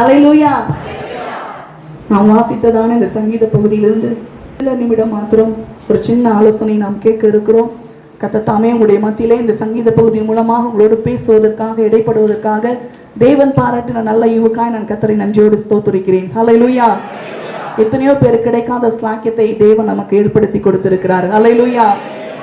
ஹalleluya. நாம் வாசித்ததான இந்த சங்கீத பகுதியிலிருந்து சில நிமிடம் மாத்திரம் ஒரு சின்ன ஆலோசனை நாம் கேட்க இருக்கிறோம். கத்தத்தாமே உங்களுடைய மத்தியிலே இந்த சங்கீத பகுதி மூலமாக உங்களோடு பேசுவதற்காக இடைப்படுவதற்காக தேவன் பாராட்டின நல்ல யுவக்காய் நான் கத்தரை நன்றியோடு ஸ்தோத்திருக்கிறேன். லூயா எத்தனையோ பேர் கிடைக்காத ஸ்லாக்கியத்தை தேவன் நமக்கு ஏற்படுத்தி கொடுத்திருக்கிறார். ஹalleluya.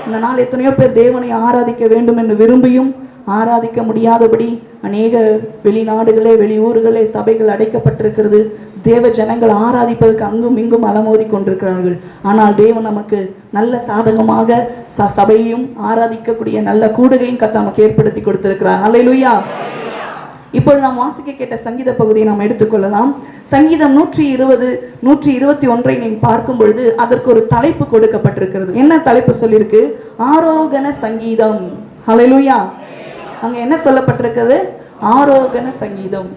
இந்த நாள் எத்தனையோ பேர் தேவனை ஆராதிக்க வேண்டும் என்று விரும்பியும் ஆராதிக்க முடியாதபடி அநேக வெளிநாடுகளே வெளியூர்களே சபைகள் அடைக்கப்பட்டிருக்கிறது. தேவ ஜனங்கள் ஆராதிப்பதற்கு அங்கும் இங்கும் அலமோதி கொண்டிருக்கிறார்கள். ஆனால் தேவன் நமக்கு நல்ல சாதகமாக ச- சபையும் ஆராதிக்கக்கூடிய நல்ல கூடுகையும் கத்த நமக்கு ஏற்படுத்தி கொடுத்திருக்கிறார். அல்லேலூயா. இப்பொழுது நாம் வாசிக்க கேட்ட சங்கீத பகுதியை நாம் எடுத்துக்கொள்ளலாம். சங்கீதம் நூற்றி இருபது நூற்றி இருபத்தி ஒன்றை நீங்கள் பார்க்கும் பொழுது அதற்கு ஒரு தலைப்பு கொடுக்கப்பட்டிருக்கிறது. என்ன தலைப்பு சொல்லியிருக்கு? ஆரோகண சங்கீதம். ஹalleluya அங்க என்ன சொல்லப்பட்டிருக்குது? ஆரோகண சங்கீதம்.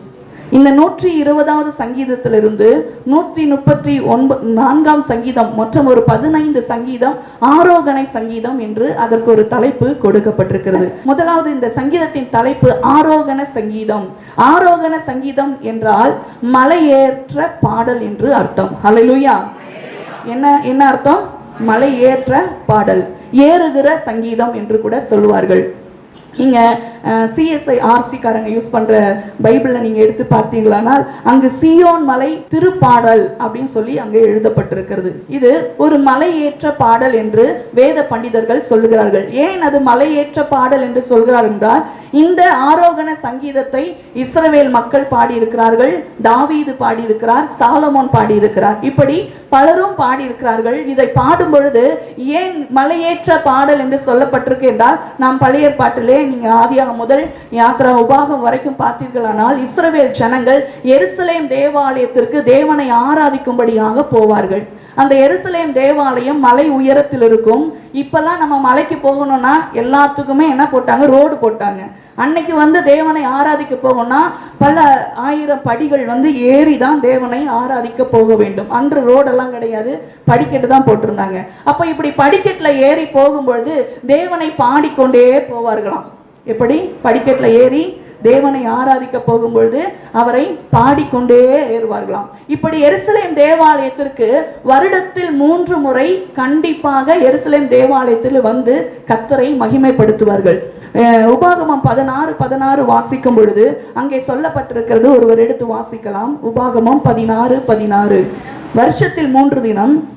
இந்த நூற்றி இருபதாவது சங்கீதத்திலிருந்து நூற்றி முப்பத்தி ஒன்பது நான்காம் சங்கீதம் மற்றும் ஒரு பதினைந்து சங்கீதம் ஆரோகணை சங்கீதம் என்று அதற்கு ஒரு தலைப்பு கொடுக்கப்பட்டிருக்கிறது. முதலாவது இந்த சங்கீதத்தின் தலைப்பு ஆரோகண சங்கீதம். ஆரோகண சங்கீதம் என்றால் மலையேற்ற பாடல் என்று அர்த்தம். ஹலலுயா என்ன என்ன அர்த்தம்? மலையேற்ற பாடல். ஏறுகிற சங்கீதம் என்று கூட சொல்லுவார்கள். நீங்க சிஎஸ்ஐ ஆர்சி காரங்க யூஸ் பண்ற பைபிளை நீங்க எடுத்து பார்த்தீங்களானால் அங்கு சியோன் மலை திருப்பாடல் அப்படின்னு சொல்லி அங்கே எழுதப்பட்டிருக்கிறது. இது ஒரு மலையேற்ற பாடல் என்று வேத பண்டிதர்கள் சொல்லுகிறார்கள். ஏன் அது மலையேற்ற பாடல் என்று சொல்கிறார் என்றால் இந்த ஆரோகண சங்கீதத்தை இஸ்ரவேல் மக்கள் பாடியிருக்கிறார்கள் தாவீது பாடியிருக்கிறார் சாலமோன் பாடியிருக்கிறார். இப்படி பலரும் பாடியிருக்கிறார்கள். இதை பாடும் பொழுது ஏன் மலையேற்ற பாடல் என்று சொல்லப்பட்டிருக்கு என்றால் நாம் பழைய பாட்டிலே நீங்க ஆதியாகம் முதல் யாத்திரா உபாகம் வரைக்கும் பார்த்தீர்களானால் இஸ்ரவேல் ஜனங்கள் எருசலேம் தேவாலயத்திற்கு தேவனை ஆராதிக்கும்படியாக போவார்கள். அந்த எருசலேம் தேவாலயம் மலை உயரத்தில் இருக்கும். இப்பெல்லாம் நம்ம மலைக்கு போகணும்னா எல்லாத்துக்குமே என்ன போட்டாங்க? ரோடு போட்டாங்க. அன்னைக்கு வந்து தேவனை ஆராதிக்க போகணும்னா பல ஆயிரம் படிகள் வந்து ஏறி தான் தேவனை ஆராதிக்க போக வேண்டும். அன்று ரோடெல்லாம் கிடையாது. படிக்கட்டு தான் போட்டிருந்தாங்க. அப்போ இப்படி படிக்கட்டில் ஏறி போகும்பொழுது தேவனை பாடிக்கொண்டே போவார்களாம். எப்படி? படிக்கட்டில் ஏறி தேவனை ஆராதிக்க போகும்பொழுது அவரை பாடிக்கொண்டே ஏறுவார்களாம். இப்படி எருசலேம் தேவாலயத்திற்கு வருடத்தில் மூன்று முறை கண்டிப்பாக எருசலேம் தேவாலயத்தில் வந்து கத்தரை மகிமைப்படுத்துவார்கள். அஹ் உபாகமம் பதினாறு பதினாறு வாசிக்கும் பொழுது அங்கே சொல்லப்பட்டிருக்கிறது ஒருவர் எடுத்து வாசிக்கலாம். உபாகமம் பதினாறு பதினாறு. வருஷத்தில் மூன்று தினம்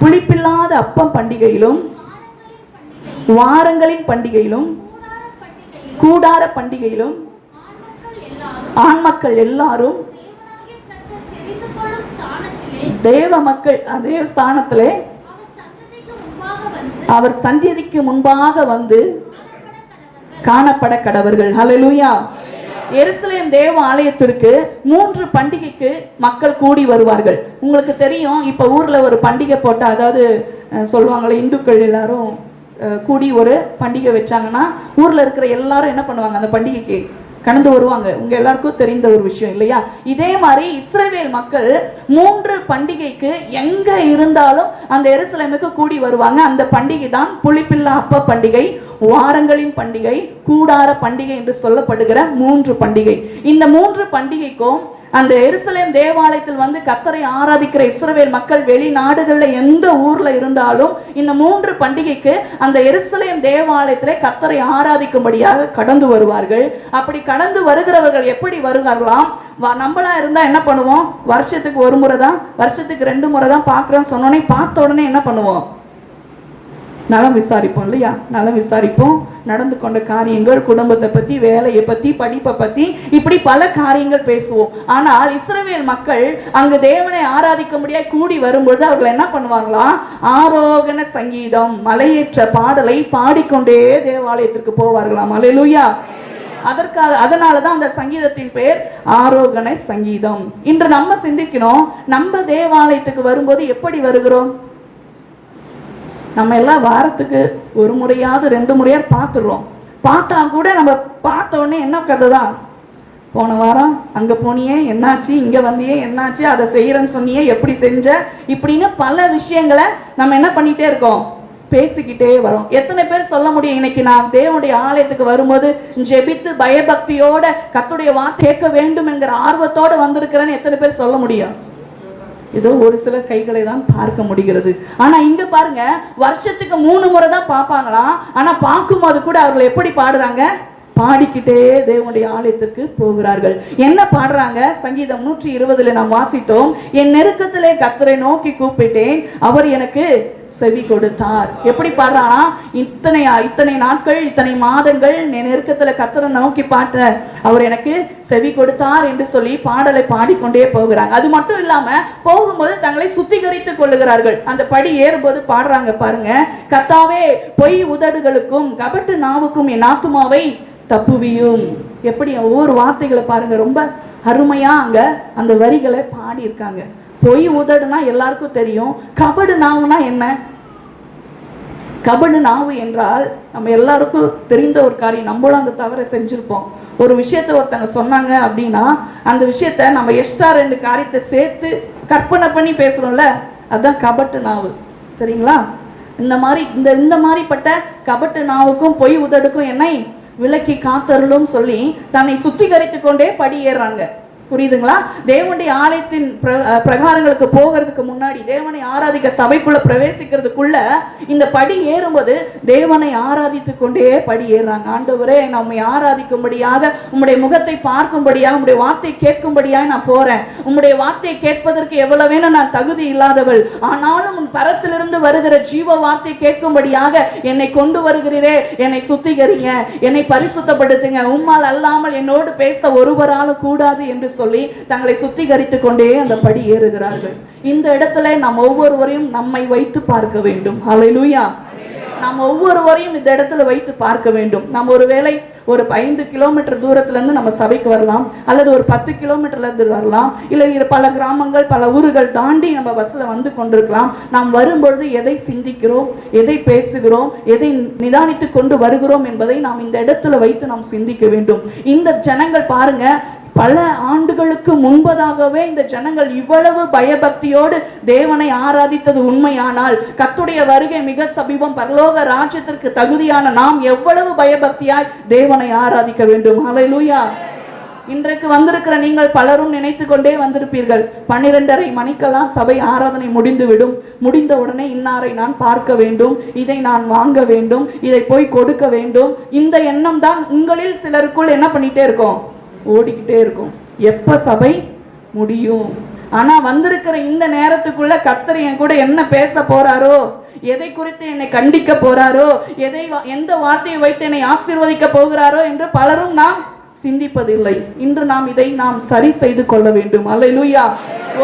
புளிப்பில்லாத அப்பம் பண்டிகையிலும் வாரங்களின் பண்டிகையிலும் கூடார பண்டிகையிலும் ஆண் மக்கள் எல்லாரும் தேவ மக்கள் அதே ஸ்தானத்திலே அவர் சந்நிதிக்கு முன்பாக வந்து காணப்பட கடவர்கள். ஹலலூயா எருசலேம் தேவ ஆலயத்திற்கு மூன்று பண்டிகைக்கு மக்கள் கூடி வருவார்கள். உங்களுக்கு தெரியும் இப்ப ஊர்ல ஒரு பண்டிகை போட்டா அதாவது சொல்லுவாங்களே இந்துக்கள் எல்லாரும் கூடி ஒரு பண்டிகை வச்சாங்கன்னா ஊர்ல இருக்கிற எல்லாரும் என்ன பண்ணுவாங்க? அந்த பண்டிகைக்கு கடந்து வருவாங்க. உங்க எல்லாருக்கும் தெரிந்த ஒரு விஷயம் இல்லையா? இதே மாதிரி இஸ்ரேவேல் மக்கள் மூன்று பண்டிகைக்கு எங்க இருந்தாலும் அந்த எருசலேமுக்கு கூடி வருவாங்க. அந்த பண்டிகை தான் புளிப்பில்லா அப்ப பண்டிகை. வாரங்களின் பண்டிகை கூடார பண்டிகை என்று சொல்லப்படுகிற மூன்று பண்டிகை. இந்த மூன்று பண்டிகைக்கும் அந்த எருசலேம் தேவாலயத்தில் வந்து கத்தரை ஆராதிக்கிற இஸ்ரவேல் மக்கள் வெளிநாடுகளில் எந்த ஊர்ல இருந்தாலும் இந்த மூன்று பண்டிகைக்கு அந்த எருசலேம் தேவாலயத்திலே கத்தரை ஆராதிக்கும்படியாக கடந்து வருவார்கள். அப்படி கடந்து வருகிறவர்கள் எப்படி வருவார்களாம்? வ- நம்மளா இருந்தா என்ன பண்ணுவோம்? வருஷத்துக்கு ஒரு முறை தான் வருஷத்துக்கு ரெண்டு முறை தான் பார்க்குறோம் சொன்னோடனே பார்த்த உடனே என்ன பண்ணுவோம்? நலம் விசாரிப்போம் இல்லையா? நலம் விசாரிப்போம். நடந்து கொண்ட காரியங்கள் குடும்பத்தை பத்தி வேலையை பத்தி படிப்பை பத்தி இப்படி பல காரியங்கள் பேசுவோம். ஆனால் இஸ்ரவேல் மக்கள் அங்கு தேவனை ஆராதிக்க முடியாது கூடி வரும்பொழுது அவர்கள் என்ன பண்ணுவாங்களா ஆரோகண சங்கீதம் மலையேற்ற பாடலை பாடிக்கொண்டே தேவாலயத்திற்கு போவார்களாம். அல்லேலூயா. அதற்காக அதனால தான் அந்த சங்கீதத்தின் பெயர் ஆரோகண சங்கீதம். இன்று நம்ம சிந்திக்கணும் நம்ம தேவாலயத்துக்கு வரும்போது எப்படி வருகிறோம்? நம்ம எல்லாம் வாரத்துக்கு ஒரு முறையாவது ரெண்டு முறையாக பார்த்துடுறோம். பார்த்தா கூட நம்ம பார்த்த உடனே என்ன கதை தான் போன வாரம் அங்கே போனியே என்னாச்சு? இங்கே வந்தியே என்னாச்சு? அதை செய்கிறேன்னு சொன்னியே எப்படி செஞ்ச? இப்படின்னு பல விஷயங்களை நம்ம என்ன பண்ணிகிட்டே இருக்கோம்? பேசிக்கிட்டே வரோம். எத்தனை பேர் சொல்ல முடியும்? இன்னைக்கு நான் தேவனுடைய ஆலயத்துக்கு வரும்போது ஜெபித்து பயபக்தியோட கத்துடைய வார்த்தை கேட்க வேண்டும் என்கிற ஆர்வத்தோட வந்திருக்கிறேன்னு எத்தனை பேர் சொல்ல முடியும்? ஏதோ ஒரு சில கைகளை தான் பார்க்க முடிகிறது. ஆனா இங்க பாருங்க வருஷத்துக்கு மூணு முறை தான் பார்ப்பாங்களாம். ஆனா பார்க்கும்போது கூட அவர்கள் எப்படி பாடுறாங்க? பாடிக்கிட்டே தேவனுடைய ஆலயத்துக்கு போகிறார்கள். என்ன பாடுறாங்க? சங்கீதம் நூற்றி இருபதுல நாம் வாசித்தோம் என் நெருக்கத்திலே கத்தரை நோக்கி கூப்பிட்டேன் அவர் எனக்கு செவி கொடுத்தார். எப்படி பாடுறானா? இத்தனை இத்தனை நாட்கள் இத்தனை மாதங்கள் என் நெருக்கத்துல கத்தரை நோக்கி பார்த்த அவர் எனக்கு செவி கொடுத்தார் என்று சொல்லி பாடலை பாடிக்கொண்டே போகிறாங்க. அது மட்டும் இல்லாம போகும்போது தங்களை சுத்திகரித்துக் கொள்ளுகிறார்கள். அந்த படி ஏறும்போது பாடுறாங்க பாருங்க. கத்தாவே பொய் உதடுகளுக்கும் கபட்டு நாவுக்கும் என் ஆத்துமாவை தப்புவியும். எப்படி ஒவ்வொரு வார்த்தைகளை பாருங்க. ரொம்ப அருமையாக அங்கே அந்த வரிகளை பாடியிருக்காங்க. பொய் உதடுனா எல்லாருக்கும் தெரியும். கபடு நாவுனா என்ன? கபடு நாவு என்றால் நம்ம எல்லாருக்கும் தெரிந்த ஒரு காரியம். நம்மளும் அந்த தவறை செஞ்சுருப்போம். ஒரு விஷயத்த ஒருத்தங்க சொன்னாங்க அப்படின்னா அந்த விஷயத்த நம்ம எக்ஸ்ட்ரா ரெண்டு காரியத்தை சேர்த்து கற்பனை பண்ணி பேசுகிறோம்ல அதுதான் கபட்டு நாவு. சரிங்களா? இந்த மாதிரி இந்த இந்த மாதிரிப்பட்ட கபட்டு நாவுக்கும் பொய் உதடுக்கும் என்னை? விலக்கி காத்தருளும் சொல்லி தன்னை சுத்திகரித்து கொண்டே படியேறாங்க. புரியுதுங்களா? தேவனுடைய ஆலயத்தின் பிரகாரங்களுக்கு போகிறதுக்கு முன்னாடி தேவனை ஆராதிக்க சபைக்குள்ள பிரவேசிக்கிறதுக்குள்ள இந்த படி ஏறும்போது தேவனை ஆராதித்து கொண்டே படி ஏறுறாங்க. ஆண்டவரே நம்மை ஆராதிக்கும்படியாக உம்முடைய முகத்தை பார்க்கும்படியாக உம்முடைய வார்த்தை கேட்கும்படியாக நான் போறேன். உம்முடைய வார்த்தையை கேட்பதற்கு எவ்வளவு வேணும்? நான் தகுதி இல்லாதவள். ஆனாலும் உன் பரத்திலிருந்து வருகிற ஜீவ வார்த்தை கேட்கும்படியாக என்னை கொண்டு வருகிறீரே. என்னை சுத்திகரிங்க. என்னை பரிசுத்தப்படுத்துங்க. உம்மால் அல்லாமல் என்னோடு பேச ஒருவராலும் கூடாது என்று சொல்லி தங்களை சுத்திகரித்து கொண்டே அந்த படி ஏறுகிறார்கள். இந்த இடத்துல நாம் ஒவ்வொருவரையும் நம்மை வைத்து பார்க்க வேண்டும். ஹalleluya நாம் ஒவ்வொருவரையும் இந்த இடத்துல வைத்து பார்க்க வேண்டும். நம்ம ஒருவேளை ஒரு ஐந்து கிலோமீட்டர் தூரத்துல இருந்து நம்ம சபைக்கு வரலாம் அல்லது ஒரு பத்து கிலோமீட்டர்ல இருந்து வரலாம் இல்லை இரு- பல கிராமங்கள் பல ஊர்கள் தாண்டி நம்ம பஸ்ல வந்து கொண்டிருக்கலாம். நாம் வரும்பொழுது எதை சிந்திக்கிறோம் எதை பேசுகிறோம் எதை நிதானித்து கொண்டு வருகிறோம் என்பதை நாம் இந்த இடத்துல வைத்து நாம் சிந்திக்க வேண்டும். இந்த ஜனங்கள் பாருங்க பல ஆண்டுகளுக்கு முன்பதாகவே இந்த ஜனங்கள் இவ்வளவு பயபக்தியோடு தேவனை ஆராதித்தது உண்மையானால் கத்துடைய வருகை மிக சமீபம் பரலோக ராஜ்யத்திற்கு தகுதியான நாம் எவ்வளவு பயபக்தியாய் தேவனை ஆராதிக்க வேண்டும். ஹalleluya இன்றைக்கு வந்திருக்கிற நீங்கள் பலரும் நினைத்து கொண்டே வந்திருப்பீர்கள். பன்னிரெண்டரை மணிக்கெல்லாம் சபை ஆராதனை முடிந்துவிடும். முடிந்த உடனே இன்னாரை நான் பார்க்க வேண்டும். இதை நான் வாங்க வேண்டும். இதை போய் கொடுக்க வேண்டும். இந்த எண்ணம் தான் உங்களில் சிலருக்குள் என்ன பண்ணிட்டே இருக்கோம்? ஓடிக்கிட்டே இருக்கும். எப்போ சபை முடியும்? ஆனால் வந்திருக்கிற இந்த நேரத்துக்குள்ள கர்த்தர் என் கூட என்ன பேச போறாரோ எதை குறித்து என்னை கண்டிக்க போறாரோ எதை எந்த வார்த்தையை வைத்து என்னை ஆசீர்வதிக்க போகிறாரோ என்று பலரும் நாம் சிந்திப்பதில்லை. இன்று நாம் இதை நாம் சரி செய்து கொள்ள வேண்டும். அல்லேலூயா.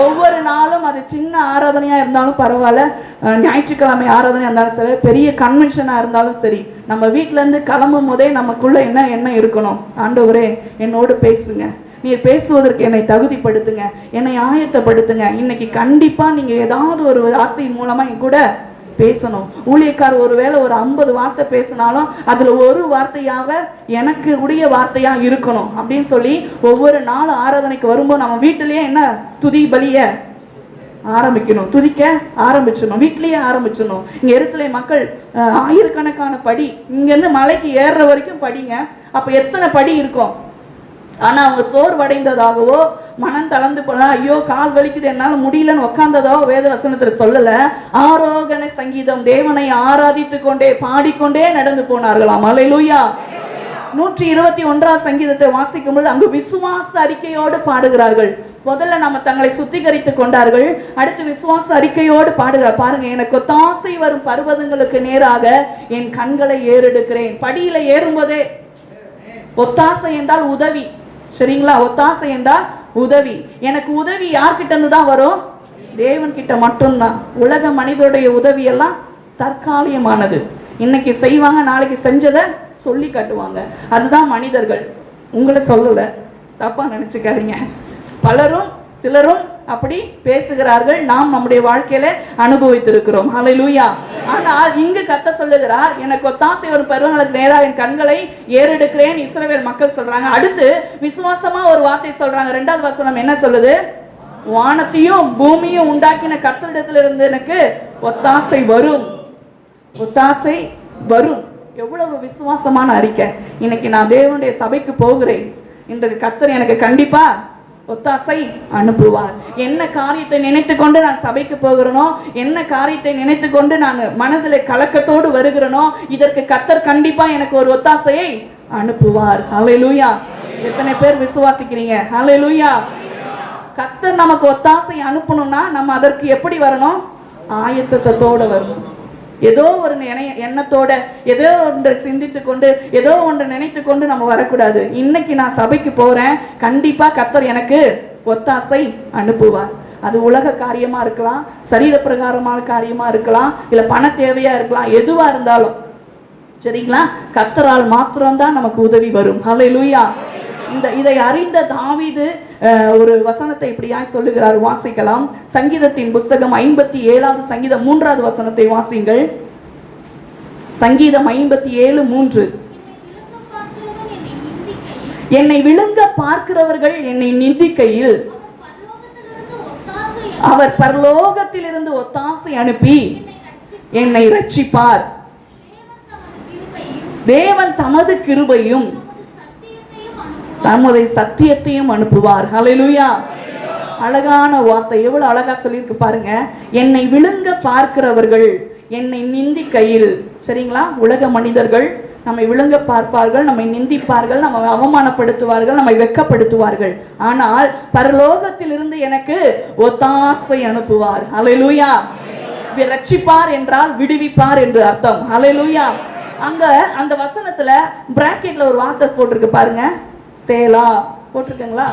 ஒவ்வொரு நாளும் அது சின்ன ஆராதனையா இருந்தாலும் பரவாயில்ல. ஞாயிற்றுக்கிழமை ஆராதனை இருந்தாலும் சரி பெரிய கன்வென்ஷனாக இருந்தாலும் சரி நம்ம வீட்டிலேருந்து கிளம்பும் போதே நமக்குள்ளே என்ன என்ன இருக்கணும்? ஆண்டவரே என்னோடு பேசுங்க. நீர் பேசுவதற்கு என்னை தகுதிப்படுத்துங்க. என்னை ஆயத்தப்படுத்துங்க. இன்னைக்கு கண்டிப்பாக நீங்கள் ஏதாவது ஒரு வார்த்தையின் மூலமாக என் கூட பேசணும். ஊழியக்கார் ஒருவேளை ஒரு ஐம்பது வார்த்தை பேசினாலும் அதில் ஒரு வார்த்தையாக எனக்கு உடைய வார்த்தையாக இருக்கணும் அப்படின்னு சொல்லி ஒவ்வொரு நாள் ஆராதனைக்கு வரும்போது நம்ம வீட்டிலேயே என்ன? துதி பலியை ஆரம்பிக்கணும். துதிக்க ஆரம்பிச்சிடணும். வீட்டிலேயே ஆரம்பிச்சிடணும். இங்கே எருசலை மக்கள் அஹ், ஆயிரக்கணக்கான படி. இங்கேருந்து மலைக்கு ஏறுற வரைக்கும் படிங்க. அப்ப எத்தனை படி இருக்கும்? ஆனா அவங்க சோர்வடைந்ததாகவோ மனம் தளர்ந்து போனா ஐயோ கால் வலிக்குது என்னால முடியலன்னு உட்காந்ததோ வேத வசனத்தில் சொல்லலை. ஆரோகண சங்கீதம் தேவனை ஆராதித்து கொண்டே பாடிக்கொண்டே நடந்து போனார்களாம். அல்லேலூயா நூற்றி இருபத்தி ஒன்றாம் சங்கீதத்தை வாசிக்கும் பொழுது அங்கு விசுவாச அறிக்கையோடு பாடுகிறார்கள். முதல்ல நம்ம தங்களை சுத்திகரித்துக் கொண்டார்கள். அடுத்து விசுவாச அறிக்கையோடு பாடுகிறார் பாருங்க எனக்கு ஒத்தாசை வரும் பர்வதங்களுக்கு நேராக என் கண்களை ஏறெடுக்கிறேன். படியில ஏறும்போதே ஒத்தாசை என்றால் உதவி. சரிங்களா? ஒத்தாசை என்றால் உதவி. எனக்கு உதவி யார்கிட்ட இருந்து தான் வரும்? தேவன் கிட்ட மட்டும்தான். உலக மனிதருடைய உதவி எல்லாம் தற்காலிகமானது. இன்னைக்கு செய்வாங்க நாளைக்கு செஞ்சதை சொல்லி காட்டுவாங்க. அதுதான் மனிதர்கள். உங்களை சொல்லல. தப்பா நினைச்சுக்காதீங்க. பலரும் சிலரும் அப்படி பேசுகிறார்கள். நாம் நம்முடைய வாழ்க்கையில அனுபவித்திருக்கிறோம். ஹalleluya ஆனால் இங்கு கத்த சொல்லுகிறார் எனக்கு ஒத்தாசை ஒரு பருவங்களுக்கு நேராக என் கண்களை ஏறெடுக்கிறேன். இஸ்ரவேல் மக்கள் சொல்றாங்க. அடுத்து விசுவாசமா ஒரு வார்த்தை சொல்றாங்க. ரெண்டாவது வசனம் என்ன சொல்லுது? வானத்தையும் பூமியும் உண்டாக்கின கத்தரிடத்துல இருந்து எனக்கு ஒத்தாசை வரும். ஒத்தாசை வரும். எவ்வளவு விசுவாசமான அறிக்கை. இன்னைக்கு நான் தேவனுடைய சபைக்கு போகிறேன். இன்றைக்கு கத்தர் எனக்கு கண்டிப்பா ஒத்தாசை அனுப்புவார். என்ன காரியத்தை நினைத்து கொண்டு நான் சபைக்கு போகிறனோ என்ன காரியத்தை நினைத்து கொண்டு நான் மனதில் கலக்கத்தோடு வருகிறனோ இதற்கு கத்தர் கண்டிப்பா எனக்கு ஒரு ஒத்தாசையை அனுப்புவார். ஹalleluya எத்தனை பேர் விசுவாசிக்கிறீங்க? ஹalleluya கத்தர் நமக்கு ஒத்தாசை அனுப்பணும்னா நம்ம அதற்கு எப்படி வரணும்? ஆயத்தத்தோடு வரணும். ஏதோ ஒரு நினை- எண்ணத்தோட ஏதோ ஒன்று சிந்தித்து கொண்டு ஏதோ ஒன்று நினைத்து கொண்டு நம்ம வரக்கூடாது. இன்னைக்கு நான் சபைக்கு போறேன். கண்டிப்பா கத்தர் எனக்கு ஒத்தாசை அனுப்புவார். அது உலக காரியமா இருக்கலாம் சரீர பிரகாரமான காரியமா இருக்கலாம் இல்லை பண தேவையா இருக்கலாம் எதுவா இருந்தாலும். சரிங்களா? கத்தரால் மாத்திரம்தான் நமக்கு உதவி வரும். ஹalleluya இந்த இதை அறிந்த தாவிது ஒரு வசனத்தை இப்படியாய் சொல்லுகிறார். வாசிக்கலாம். சங்கீதத்தின் புஸ்தகம் ஐம்பத்தி ஏழாவது சங்கீதம் மூன்றாவது வசனத்தை வாசிங்கள். சங்கீதம் ஐம்பத்தி ஏழு மூன்று. என்னை விழுங்க பார்க்கிறவர்கள் என்னை நிந்திக்கையில். அவர் பரலோகத்திலிருந்து ஒத்தாசை அனுப்பி என்னை ரட்சிப்பார் தேவன் தமது கிருபையும் தமது சத்தியத்தையும் அனுப்புவார். ஹலெலுயா அழகான வார்த்தை. எவ்வளவு அழகா சொல்லியிருக்கு பாருங்க. என்னை விழுங்க பார்க்கிறவர்கள் என்னை நிந்திக்கையில். சரிங்களா? உலக மனிதர்கள் நம்மை விழுங்க பார்ப்பார்கள் நம்மை நிந்திப்பார்கள் நம்ம அவமானப்படுத்துவார்கள் நம்மை வெக்கப்படுத்துவார்கள். ஆனால் பரலோகத்திலிருந்து எனக்கு ஒத்தாசை அனுப்புவார். அலையலூயா ரட்சிப்பார் என்றால் விடுவிப்பார் என்று அர்த்தம். அலையலூயா அங்க அந்த வசனத்துல பிராக்கெட்ல ஒரு வார்த்தை போட்டிருக்கு பாருங்க. சேலா போட்டிருக்குங்களா?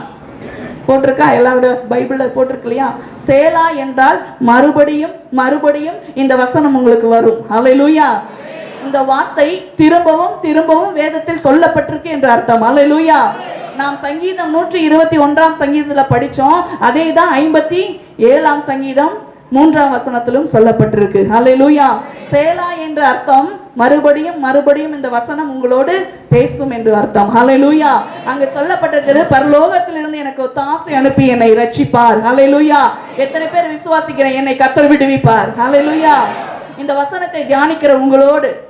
போட்டிருக்கா? எல்லாருடைய பைபிளில் போட்டிருக்கு இல்லையா? சேலா என்றால் மறுபடியும் மறுபடியும் இந்த வசனம் உங்களுக்கு வரும். ஹalleluya இந்த வார்த்தை திரும்பவும் திரும்பவும் வேதத்தில் சொல்லப்பட்டிருக்கு என்று அர்த்தம். ஹalleluya நாம் சங்கீதம் நூற்றி இருபத்தி ஒன்றாம் சங்கீதத்தில் படித்தோம் அதே தான் ஐம்பத்தி ஏழாம் சங்கீதம். மூன்றாம் வசனத்திலும் சொல்லப்பட்டிருக்கு. ஹalleluya. சேலா என்ற அர்த்தம் மறுபடியும் மறுபடியும் இந்த வசனம் உங்களோடு பேசும் என்று அர்த்தம். ஹலை லூயா அங்கு சொல்லப்பட்டிருக்கிறது பரலோகத்திலிருந்து எனக்கு தாசை அனுப்பி என்னை ரட்சிப்பார் லூயா எத்தனை பேர் விசுவாசிக்கிறேன்? என்னை கத்தர் விடுவிப்பார். ஹalleluya. இந்த வசனத்தை தியானிக்கிற உங்களோடு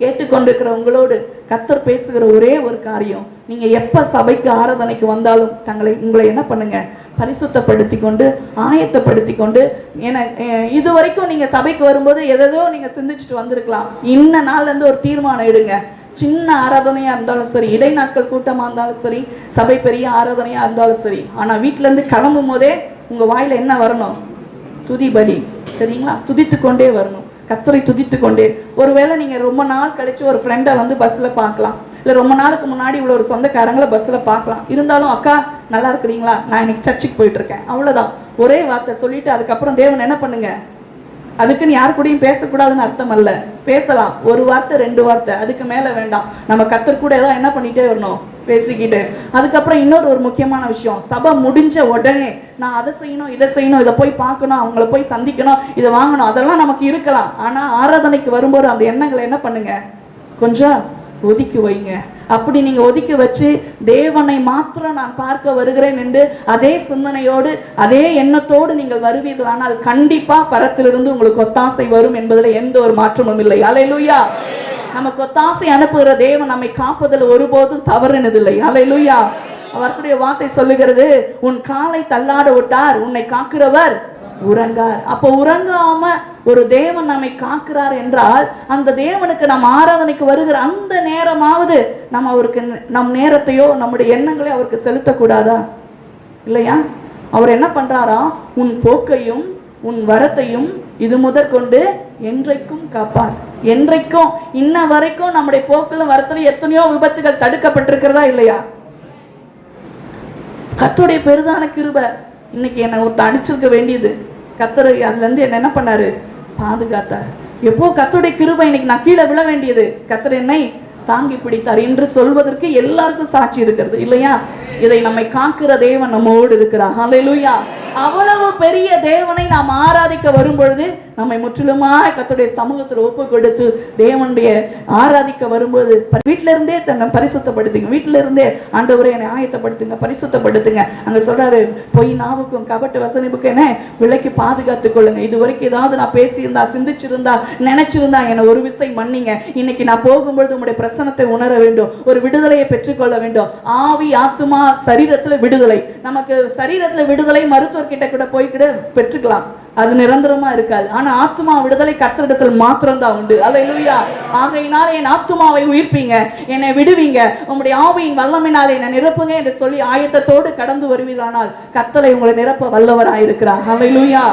கேட்டுக்கொண்டிருக்கிறவங்களோடு கத்தர் பேசுகிற ஒரே ஒரு காரியம். நீங்கள் எப்போ சபைக்கு ஆராதனைக்கு வந்தாலும் தங்களை உங்களை என்ன பண்ணுங்க? பரிசுத்தப்படுத்தி கொண்டு ஆயத்தப்படுத்தி கொண்டு என அஹ், இது வரைக்கும் நீங்கள் சபைக்கு வரும்போது எதோ நீங்கள் சிந்திச்சுட்டு வந்திருக்கலாம். இன்ன நாள்லேருந்து ஒரு தீர்மானம் எடுங்க. சின்ன ஆராதனையாக இருந்தாலும் சரி இடைநாட்கள் கூட்டமாக இருந்தாலும் சரி சபை பெரிய ஆராதனையாக இருந்தாலும் சரி ஆனால் வீட்டிலேருந்து கிளம்பும் போதே உங்கள் வாயில் என்ன வரணும்? துதி பலி சரிங்களா? துதித்து கொண்டே வரணும். கத்தரை துதித்து கொண்டு ஒருவேளை நீங்கள் ரொம்ப நாள் கழித்து ஒரு ஃப்ரெண்டை வந்து பஸ்ஸில் பார்க்கலாம். இல்லை ரொம்ப நாளுக்கு முன்னாடி இவ்வளோ ஒரு சொந்தக்காரங்களை பஸ்ஸில் பார்க்கலாம். இருந்தாலும் அக்கா நல்லா இருக்கிறீங்களா? நான் இன்னைக்கு சர்ச்சுக்கு போயிட்டு இருக்கேன். அவ்வளோதான் ஒரே வார்த்தை சொல்லிட்டு அதுக்கப்புறம் தேவன் என்ன பண்ணுங்க? அதுக்குன்னு யார் கூடயும் பேசக்கூடாதுன்னு அர்த்தம் அல்ல. பேசலாம். ஒரு வார்த்தை ரெண்டு வார்த்தை. அதுக்கு மேலே வேண்டாம். நம்ம கத்தர் கூட ஏதாவது என்ன பண்ணிகிட்டே வரணும்? பேசிக்கிட்டு. அதுக்கப்புறம் இன்னொரு ஒரு முக்கியமான விஷயம். சபை முடிஞ்ச உடனே நான் அதை செய்யணும் இதை செய்யணும் இதை போய் பார்க்கணும் அவங்கள போய் சந்திக்கணும் இதை வாங்கணும். அதெல்லாம் நமக்கு இருக்கலாம். ஆனால் ஆராதனைக்கு வரும்போது அந்த எண்ணங்களை என்ன பண்ணுங்க? கொஞ்சம் ஒதுக்கி வைங்க. அப்படி நீங்க ஒதுக்கி வச்சு தேவனை மாத்திரம் நான் பார்க்க வருகிறேன் என்று அதே சிந்தனையோடு அதே எண்ணத்தோடு நீங்கள் வருவீர்கள். ஆனால் கண்டிப்பா பரத்திலிருந்து உங்களுக்கு ஒத்தாசை வரும் என்பதில் எந்த ஒரு மாற்றமும் இல்லை. அலையலுயா நமக்கு ஒத்தாசை அனுப்புகிற தேவன் நம்மை காப்பதில் ஒருபோதும் தவறினதில்லை. அலையலுயா அவர்களுடைய வார்த்தை சொல்லுகிறது உன் காலை தள்ளாட விட்டார் உன்னை காக்கிறவர் உறங்கார். அப்போ உறங்காம ஒரு தேவன் நம்மை காக்கிறார் என்றால் அந்த தேவனுக்கு நம் ஆராதனைக்கு வருகிற அந்த நேரமாவது நம்ம அவருக்கு நம் நேரத்தையோ நம்முடைய எண்ணங்களையோ அவருக்கு செலுத்தக்கூடாதா? இல்லையா? அவர் என்ன பண்றாரா? உன் போக்கையும் உன் வரத்தையும் இது முதற்கொண்டு என்றைக்கும் காப்பார். என்றைக்கும் இன்ன வரைக்கும் நம்முடைய போக்கிலும் வரத்திலும் எத்தனையோ விபத்துகள் தடுக்கப்பட்டிருக்கிறதா இல்லையா? கத்துடைய பெரிதான கிருப இன்னைக்கு என்னை ஒருத்தன் அடிச்சிருக்க வேண்டியது. கத்தர் அதுலேருந்து என்ன என்ன பண்ணாரு? பாதுகாத்தார். எப்போ கத்துடைய கிருபை இன்னைக்கு நான் கீழே விழ வேண்டியது? கத்தர் என்னை தாங்கி பிடித்தார் என்று சொல்வதற்கு எல்லாருக்கும் சாட்சி இருக்கிறது இல்லையா? இதை நம்மை காக்கிற தேவன் நம்மோடு இருக்கிறார். ஹalleluya அவ்வளவு பெரிய தேவனை நாம் ஆராதிக்க வரும் பொழுது நம்மை முற்றிலுமாக கத்துடைய சமூகத்தில் ஒப்பு கொடுத்து தேவனுடைய ஆராதிக்க வரும்போது ப- வீட்டில இருந்தே தன்னை பரிசுத்தப்படுத்துங்க. வீட்டில இருந்தே ஆண்டவரை என்னை ஆயத்தப்படுத்துங்க பரிசுத்தப்படுத்துங்க. அங்க சொல்றாரு பொய் நாவுக்கும் கபட்டு வசனிப்புக்கும் என்ன விலைக்கு பாதுகாத்து கொள்ளுங்க. இது வரைக்கும் ஏதாவது நான் பேசியிருந்தா சிந்திச்சிருந்தா நினைச்சிருந்தா என்னை ஒரு விசை மன்னிங்க. இன்னைக்கு நான் போகும்பொழுது உங்களுடைய பிரசனத்தை உணர வேண்டும். ஒரு விடுதலையை பெற்றுக்கொள்ள வேண்டும். ஆவி ஆத்துமா சரீரத்துல விடுதலை. நமக்கு சரீரத்துல விடுதலை மருத்துவர்கிட்ட கூட போய் பெற்றுக்கலாம். அது நிரந்தரமா இருக்காது. ஆனா ஆத்துமா விடுதலை கர்த்தரிடத்தில் மாத்திரம்தான் உண்டு. உண்டு இல்லையா ஆகையினால் என் ஆத்துமாவை உயிர்ப்பீங்க. என்னை விடுவீங்க. உங்களுடைய ஆவியின் வல்லமையினால் என்னை நிரப்புங்க என்று சொல்லி ஆயத்தத்தோடு கடந்து வருவீர்களானால் கத்தலை உங்களை நிரப்ப வல்லவராயிருக்கிறார் அல்லேலூயா.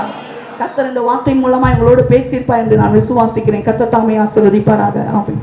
கத்தர் இந்த வார்த்தை மூலமா உங்களோடு பேசியிருப்பா என்று நான் விசுவாசிக்கிறேன். கத்த தாமே ஆசீர்வதிப்பாராக. ஆமென்.